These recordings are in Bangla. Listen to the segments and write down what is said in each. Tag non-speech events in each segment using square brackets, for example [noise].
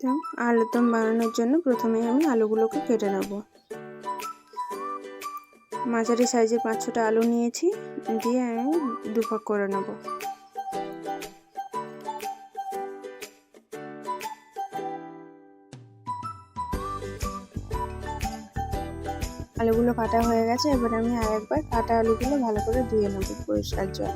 তো আলুর দম বানানোর জন্য প্রথমে আমি আলুগুলোকে কেটে নেব। মাঝারি সাইজের পাঁচ ছটা আলু নিয়েছি, দিয়ে আমি দুভাগ করে নেব। আলুগুলো কাটা হয়ে গেছে, এবার আমি আর একবার কাটা আলুগুলো ভালো করে ধুয়ে নেব পরিষ্কার জল।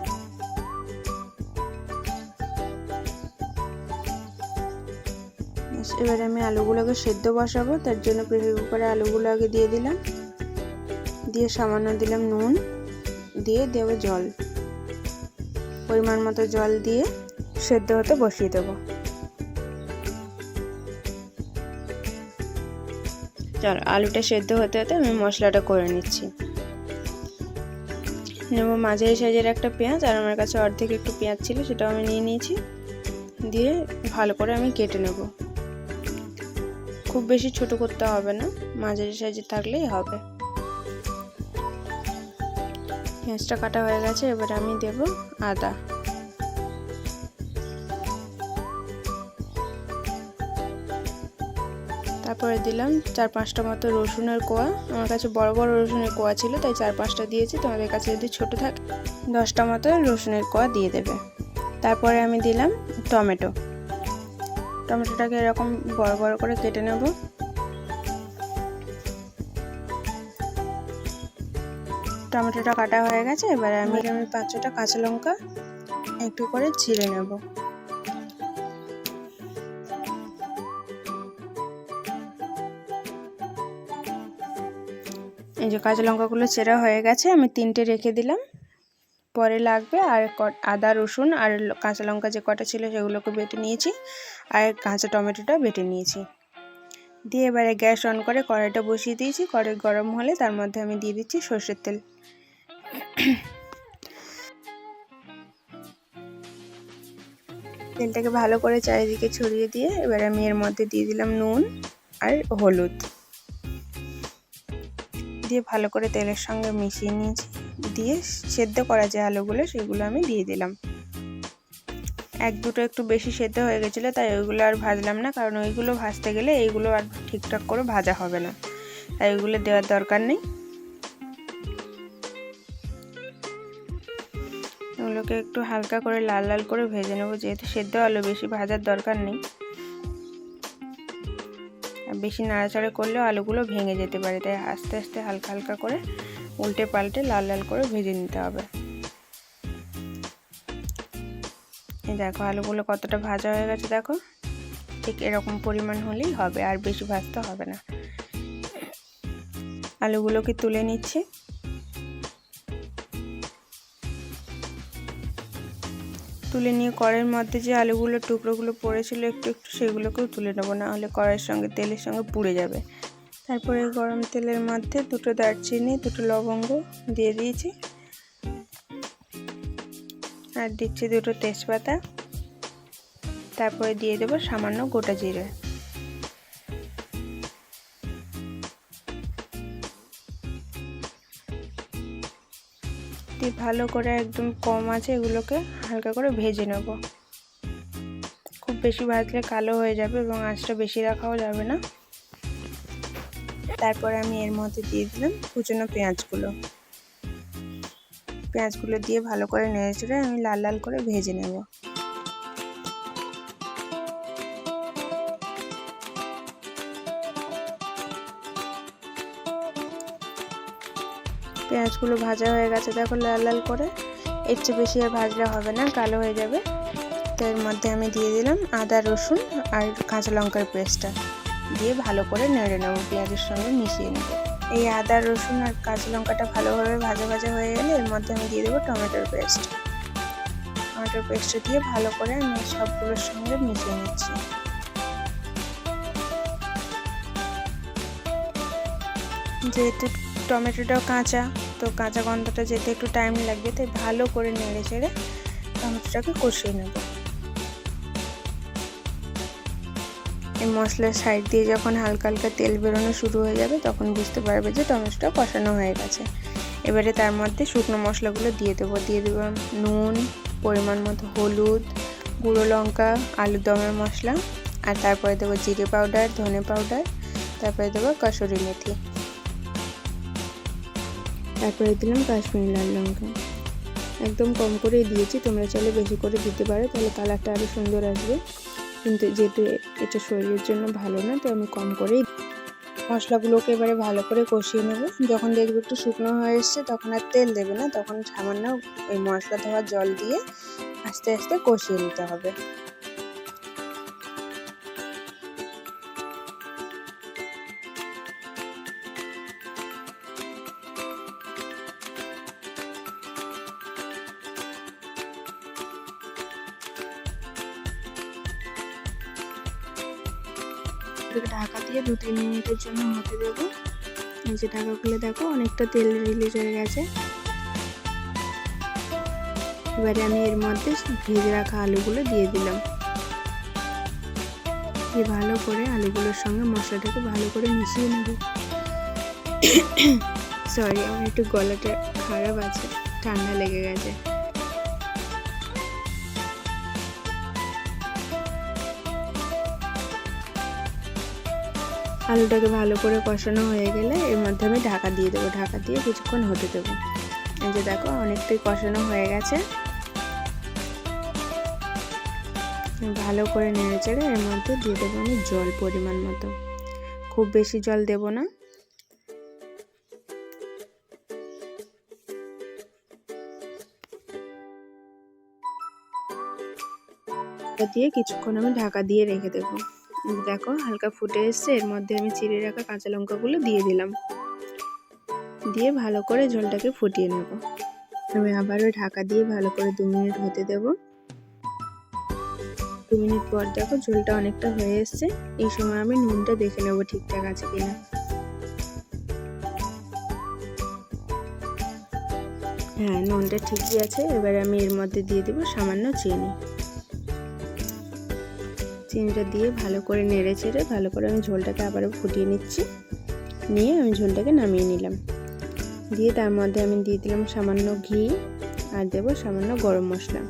এবার আমি আলুগুলোকে সেদ্ধ বসাবো, তার জন্য প্রেসার কুকারে আলুগুলো আগে দিয়ে দিলাম। দিয়ে সামান্য দিলাম নুন, দিয়ে দেবো জল। পরিমাণ মতো জল দিয়ে সেদ্ধ হতে বসিয়ে দেবো। চল, আলুটা সেদ্ধ হতে হতে আমি মশলাটা করে নিচ্ছি। নেব মাঝারি সাইজের একটা পেঁয়াজ, আর আমার কাছে অর্ধেক একটু পেঁয়াজ ছিল সেটাও আমি নিয়ে নিয়েছি। দিয়ে ভালো করে আমি কেটে নেব। খুব বেশি ছোট করতে হবে না, মাঝারি সাইজে থাকলেই হবে। পেঁয়াজটা কাটা হয়ে গেছে, এবার আমি দেব আদা। তারপরে দিলাম চার পাঁচটা মতো রসুনের কোয়া। আমার কাছে বড় বড় রসুনের কোয়া ছিল, তাই চার পাঁচটা দিয়েছি। তোমাদের কাছে যদি ছোট থাকে, দশটা মতো রসুনের কোয়া দিয়ে দেবে। তারপরে আমি দিলাম টমেটো। টমেটোটাকে এরকম বড় বড় করে কেটে নেব। টমেটোটা কাটা হয়ে গেছে, এবারে আমি আমি পাঁচ ছটা কাঁচা লঙ্কা একটু করে ছিঁড়ে নেব। এই যে কাঁচা লঙ্কাগুলো চেরা হয়ে গেছে, আমি তিনটে রেখে দিলাম। পরে লাগবে। আর আদা, রসুন আর কাঁচা লঙ্কা যে কটা ছিল সেগুলোকে বেটে নিয়েছি। আর কাঁচা টমেটোটা বেটে নিয়েছি। দিয়ে এবারে গ্যাস অন করে কড়াইটা বসিয়ে দিয়েছি। কড়াই গরম হলে তার মধ্যে আমি দিয়ে দিচ্ছি সর্ষের তেল। তেলটাকে ভালো করে চারিদিকে ছড়িয়ে দিয়ে এবার আমি এর মধ্যে দিয়ে দিলাম নুন আর হলুদ। দিয়ে ভালো করে তেলের সঙ্গে মিশিয়ে নিয়েছি, দিয়ে সেদ্ধ করা যে আলুগুলো সেগুলো আমি দিয়ে দিলাম। এক দুটো একটু বেশি সেদ্ধ হয়ে গেছিল, তাই ওইগুলো আর ভাজলাম না, কারণ ওইগুলো ভাজতে গেলে এইগুলো আর ঠিকঠাক করে ভাজা হবে না। তাই ওইগুলো দেওয়ার দরকার নেই। ওগুলোকে একটু হালকা করে লাল লাল করে ভেজে নেব, যেহেতু সেদ্ধ আলু বেশি ভাজার দরকার নেই। বেশি নাড়াচাড়া করলেও আলুগুলো ভেঙে যেতে পারে, তাই আস্তে আস্তে হালকা হালকা করে উল্টে পাল্টে লাল লাল করে ভেজে নিতে হবে। দেখো আলুগুলো কতটা ভাজা হয়ে গেছে দেখো, ঠিক এরকম পরিমাণ হলেই হবে, আর বেশি ভাজতে হবে না। আলুগুলোকে তুলে নিচ্ছি। তুলে নিয়ে কড়াইয়ের মধ্যে যে আলুগুলো, টুকরোগুলো পড়েছিল, একটু একটু সেগুলোকেও তুলে নেব, না হলে কড়াইয়ের সঙ্গে, তেলের সঙ্গে পুড়ে যাবে। তারপরে গরম তেলের মধ্যে দুটো দারচিনি, দুটো লবঙ্গ দিয়ে দিয়েছি। আর দিচ্ছি দুটো তেজপাতা। তারপরে দিয়ে দেবো সামান্য গোটা জিরে। দিয়ে ভালো করে একদম কম আছে, এগুলোকে হালকা করে ভেজে নেব। খুব বেশি ভাজলে কালো হয়ে যাবে এবং আঁচটা বেশি রাখাও যাবে না। তারপরে আমি এর মধ্যে দিয়ে দিলাম কুচনো পেঁয়াজগুলো। পেঁয়াজগুলো দিয়ে ভালো করে নেড়ে চড়ে আমি লাল লাল করে ভেজে নেব। পেঁয়াজগুলো ভাজা হয়ে গেছে, দেখো লাল লাল করে। এর চেয়ে বেশি আর ভাজলে হবে না, কালো হয়ে যাবে। তো এর মধ্যে আমি দিয়ে দিলাম আদা, রসুন আর কাঁচা লঙ্কার পেস্টটা। দিয়ে ভালো করে নেড়ে নেব, পেঁয়াজের সঙ্গে মিশিয়ে নেব। এই আদা, রসুন আর কাঁচা লঙ্কাটা ভালোভাবে ভাজা ভাজা হয়ে গেলে এর মধ্যে আমি দিয়ে দেবো টমেটোর পেস্ট। টমেটোর পেস্টটা দিয়ে ভালো করে আমি সবগুলোর সঙ্গে মিশিয়ে নিচ্ছি। যেহেতু টমেটোটাও কাঁচা, তো কাঁচা গন্ধটা যেতে একটু টাইম লাগবে, তাই ভালো করে নেড়ে চেড়ে টমেটোটাকে কষিয়ে নেব। এই মশলার সাইড দিয়ে যখন হালকা হালকা তেল বেরোনো শুরু হয়ে যাবে, তখন বুঝতে পারবে যে টমেটোটা কষানো হয়ে গেছে। এবারে তার মধ্যে শুকনো মশলাগুলো দিয়ে দেবো। দিয়ে দেবো নুন, পরিমাণ মতো হলুদ, গুঁড়ো লঙ্কা, আলুর দমের মশলা, আর তারপরে দেবো জিরে পাউডার ধনে পাউডার তারপরে দেবো কসুরি মেথি। তারপরে দিলাম কাশ্মীরি লাল লঙ্কা। একদম কম করেই দিয়েছি, তোমরা চাইলে বেশি করে দিতে পারো, তাহলে কালারটা আরও সুন্দর আসবে। কিন্তু যেহেতু এটা শরীরের জন্য ভালো না, তো আমি কম করেই মশলাগুলোকে এবারে ভালো করে কষিয়ে নেব। যখন দেখবে একটু শুকনো হয়ে এসছে, তখন আর তেল দেবে না, তখন সামান্য ওই মশলা ধোয়া জল দিয়ে আস্তে আস্তে কষিয়ে নিতে হবে। এটাকে ঢাকা দিয়ে দু, তিন মিনিটের জন্য হতে দেবো। এই যে ঢাকা খুলে দেখো, অনেকটা তেল রিলিজ হয়ে গেছে। এবারে আমি এর মধ্যে ভেজে রাখা আলুগুলো দিয়ে দিলাম। দিয়ে ভালো করে আলুগুলোর সঙ্গে মশলাটাকে ভালো করে মিশিয়ে নেব। [coughs] সরি আমার একটু গলাটা খারাপ আছে, ঠান্ডা লেগে গেছে। আলুটাকে ভালো করে কষানো হয়ে গেলে এর মধ্যে আমি ঢাকা দিয়ে দেবো। ঢাকা দিয়ে কিছুক্ষণ হতে দেবো। এই যে দেখো, অনেকটাই কষানো হয়ে গেছে। ভালো করে নেড়ে চেড়ে এর মধ্যে দিয়ে দেবো আমি জল পরিমাণ মতো। খুব বেশি জল দেব না। দিয়ে কিছুক্ষণ আমি ঢাকা দিয়ে রেখে দেবো। দেখো, হালকা ফুটে এসছে। এর মধ্যে আমি চিড়ে রাখা কাঁচা লঙ্কাগুলো দিয়ে দিলাম। দিয়ে ভালো করে ঝোলটাকে ফুটিয়ে নেব। আমি আবারও ঢাকা দিয়ে ভালো করে দু মিনিট হতে দেব। দু মিনিট পর দেখো ঝোলটা অনেকটা হয়ে এসছে। এই সময় আমি নুনটা দেখে নেব ঠিকঠাক আছে কিনা। হ্যাঁ নুনটা ঠিকই আছে। এবার আমি এর মধ্যে দিয়ে দেবো সামান্য চিনি। চিনিটা দিয়ে ভালো করে নেড়ে চেড়ে ভালো করে আমি ঝোলটাকে আবারও ফুটিয়ে নিচ্ছি। নিয়ে আমি ঝোলটাকে নামিয়ে নিলাম। দিয়ে তার মধ্যে আমি দিয়ে দিলাম সামান্য ঘি আর দেবো সামান্য গরম মশলা।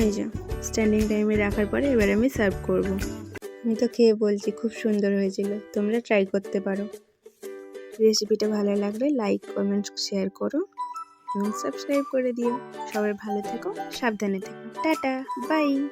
এই যে স্ট্যান্ডিং টাইমে রাখার পরে এবার আমি সার্ভ করব। আমি তো খেয়ে বলছি খুব সুন্দর হয়েছিল, তোমরা ট্রাই করতে পারো। রেসিপিটা ভালো লাগলে লাইক কমেন্ট শেয়ার করো। এবং সাবস্ক্রাইব করে দিও। সবাই ভালো থেকো সাবধানে থেকো। Tata bye